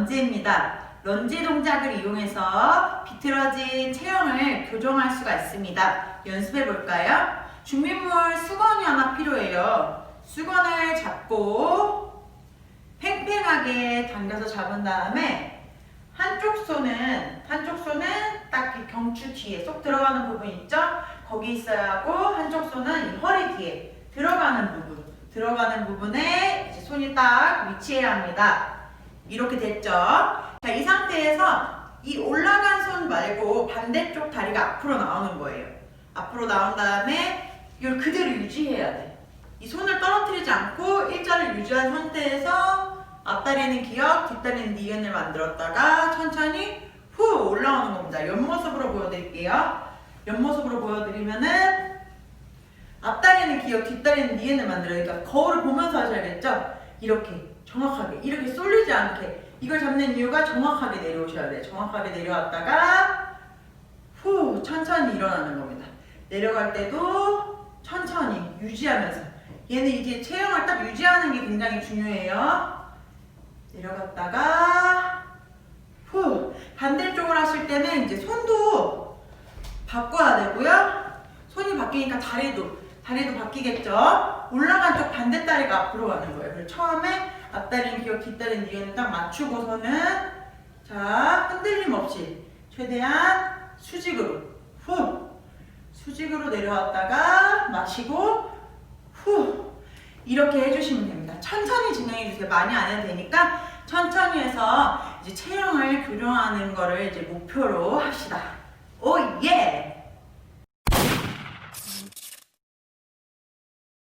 있습니다. 런지 동작을 이용해서 비틀어진 체형을 교정할 수가 있습니다. 연습해 볼까요? 준비물 수건이 하나 필요해요. 수건을 잡고 팽팽하게 당겨서 잡은 다음에 한쪽 손은 한쪽 손은 딱이 경추 뒤에 쏙 들어가는 부분 있죠? 거기 있어야 하고 한쪽 손은 이 허리 뒤에 들어가는 부분 들어가는 부분에 손이 딱 위치해야 합니다. 이렇게 됐죠? 자, 이 상태에서 이 올라간 손 말고 반대쪽 다리가 앞으로 나오는 거예요. 앞으로 나온 다음에 이걸 그대로 유지해야 돼. 이 손을 떨어뜨리지 않고 일자를 유지한 상태에서 앞다리는 기역, 뒷다리는 니은을 만들었다가 천천히 후 올라오는 겁니다. 옆모습으로 보여드릴게요. 옆모습으로 보여드리면은 앞다리는 기역, 뒷다리는 니은을 만들어요. 그러니까 거울을 보면서 하셔야겠죠? 이렇게 정확하게 이렇게 쏠리지 않게 이걸 잡는 이유가 정확하게 내려오셔야 돼요. 정확하게 내려왔다가 후 천천히 일어나는 겁니다. 내려갈 때도 천천히 유지하면서 얘는 이제 체형을 딱 유지하는 게 굉장히 중요해요. 내려갔다가 후 반대쪽을 하실 때는 이제 손도 바꿔야 되고요. 손이 바뀌니까 다리도 다리도 바뀌겠죠. 올라간 쪽 반대 다리가 앞으로 가는 거예요. 그래서 처음에 앞다리는 기억, 뒷다리는 니은을 딱 맞추고서는 자 흔들림 없이 최대한 수직으로 후 수직으로 내려왔다가 마시고 후 이렇게 해주시면 됩니다. 천천히 진행해 주세요. 많이 안 해도 되니까 천천히 해서 이제 체형을 교정하는 거를 이제 목표로 합시다. 오 예!